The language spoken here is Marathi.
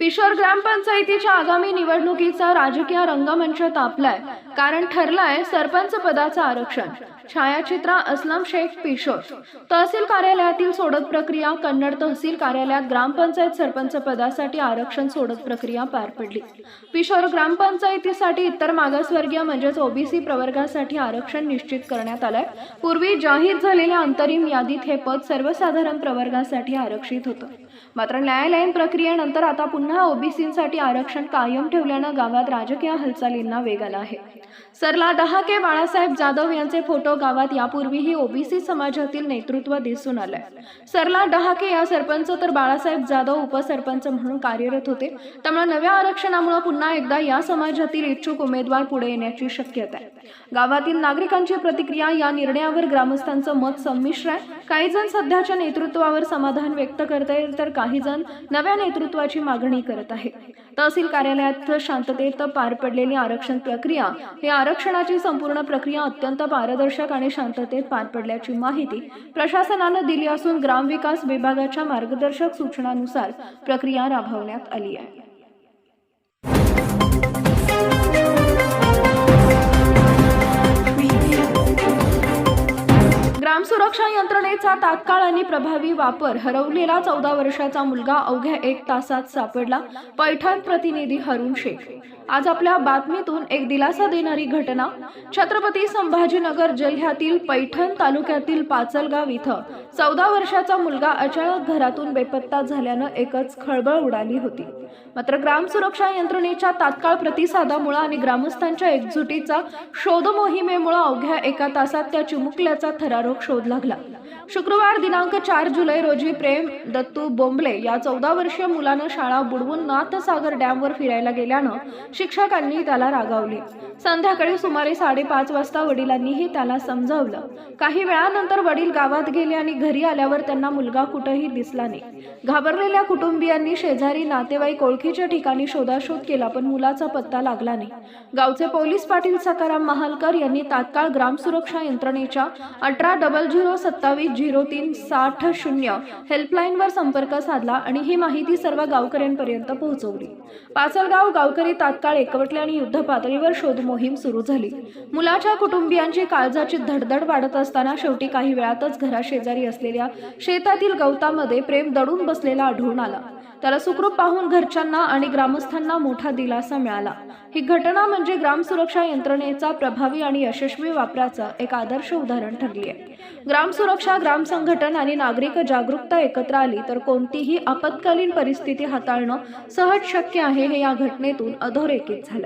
पिशोर ग्रामपंचायतीच्या आगामी निवडणुकीचा राजकीय रंगमंच तापलाय. कारण ठरलाय सरपंच पदाचं आरक्षण. छायाचित्रा अस्लम शेख पिशोर. तहसील कार्यालयातील सोडत प्रक्रिया कन्नड तहसील कार्यालयात ग्रामपंचायत सरपंच पदासाठी आरक्षण सोडत प्रक्रिया पार पडली. पिशोर ग्रामपंचायतीसाठी इतर मागासवर्गीय म्हणजेच ओबीसी प्रवर्गासाठी आरक्षण निश्चित करण्यात आलंय. पूर्वी जाहीर झालेल्या अंतरिम यादीत हे पद सर्वसाधारण प्रवर्गासाठी आरक्षित होतं. मात्र न्यायालयीन प्रक्रियेनंतर आता पुन्हा ओबीसींसाठी आरक्षण कायम ठेवल्यानं गावात राजकीय हालचालींना वेग आला आहे. सरला दहाके बाळासाहेब जाधव यांचे फोटो गावात यापूर्वीही ओबीसी समाजातील नेतृत्व दिसून आलंय. सरला डहाके या सरपंच तर बाळासाहेब जाधव उपसरपंच म्हणून कार्यरत होते. त्यामुळे नव्या आरक्षणामुळे पुन्हा एकदा या समाजातील इच्छुक उमेदवार पुढे येण्याची शक्यता आहे. गावातील नागरिकांची प्रतिक्रिया या निर्णयावर ग्रामस्थांचं मत संमिश्र आहे. काही जण सध्याच्या नेतृत्वावर समाधान व्यक्त करत आहेत तर काही जण नव्या नेतृत्वाची मागणी करत आहे तहसील कार्यालयात शांततेत पार पडलेली आरक्षण प्रक्रिया ही आरक्षणाची संपूर्ण प्रक्रिया अत्यंत पारदर्शक आणि शांततेत पार पडल्याची माहिती प्रशासनानं दिली असून ग्रामविकास विभागाच्या मार्गदर्शक सूचनानुसार प्रक्रिया राबवण्यात आली आहे. ग्रामसुरक्षा यंत्रणेचा तात्काळ आणि प्रभावी वापर हरवलेला चौदा वर्षाचा मुलगा अवघ्या एक तासात सापडला पैठण प्रतिनिधी हरुण शेख. आज आपल्या बातमीतून एक दिलासा देणारी घटना. छत्रपती संभाजीनगर जिल्ह्यातील पैठण तालुक्यातील पाचलगाव इथं चौदा वर्षाचा मुलगा अचानक घरातून बेपत्ता झाल्यानं एकच खळबळ उडाली होती. मात्र ग्राम सुरक्षा यंत्रणेच्या तात्काळ प्रतिसादामुळे आणि ग्रामस्थांच्या एकजुटीचा शोध मोहिमेमुळे अवघ्या एका तासात त्या चिमुकल्याचा थरारोग शोध लागला. शुक्रवार दिनांक चार जुलै रोजी प्रेम दत्तू बोंबले या चौदा वर्षीय मुलानं शाळा बुडवून नाथसागर डॅमवर फिरायला गेल्यानं शिक्षकांनी त्याला रागावले. संध्याकाळी सुमारे साडेपाच वाजता वडिलांनीही त्याला समजावलं. काही वेळानंतर वडील गावात गेले आणि घरी आल्यावर त्यांना मुलगा कुठंही दिसला नाही. घाबरलेल्या कुटुंबियांनी शेजारी नातेवाईक ओळखीच्या ठिकाणी शोधाशोध केला पण मुलाचा पत्ता लागला नाही. गावचे पोलीस पाटील सकाराम महालकर यांनी तात्काळ ग्राम सुरक्षा यंत्रणेच्या अठरा डबल झिरो सत्तावीस झिरो तीन साठ शून्य हेल्पलाईनवर संपर्क साधला आणि ही माहिती सर्व गावकऱ्यांपर्यंत पोहोचवली. पाचलगाव गावकरी तात्काळ एकवटले आणि युद्ध पातळीवर शोध मोहीम सुरू झाली. मुलाच्या कुटुंबियांची काळजाची धडधड वाढत असताना शेवटी काही वेळातच घराशेजारी असलेल्या शेतातील गवतामध्ये प्रेम दडून बसलेला आढळून आला. त्याला सुखरूप पाहून घरच्यांना आणि ग्रामस्थांना मोठा दिलासा मिळाला. ही घटना म्हणजे ग्राम सुरक्षा यंत्रणेचा प्रभावी आणि यशस्वी वापराचं एक आदर्श उदाहरण ठरली आहे. ग्राम सुरक्षा ग्राम संघटन आणि नागरिक जागरूकता एकत्र आली तर कोणतीही आपत्कालीन परिस्थिती हाताळणं सहज शक्य आहे हे या घटनेतून अधोरेखित झालं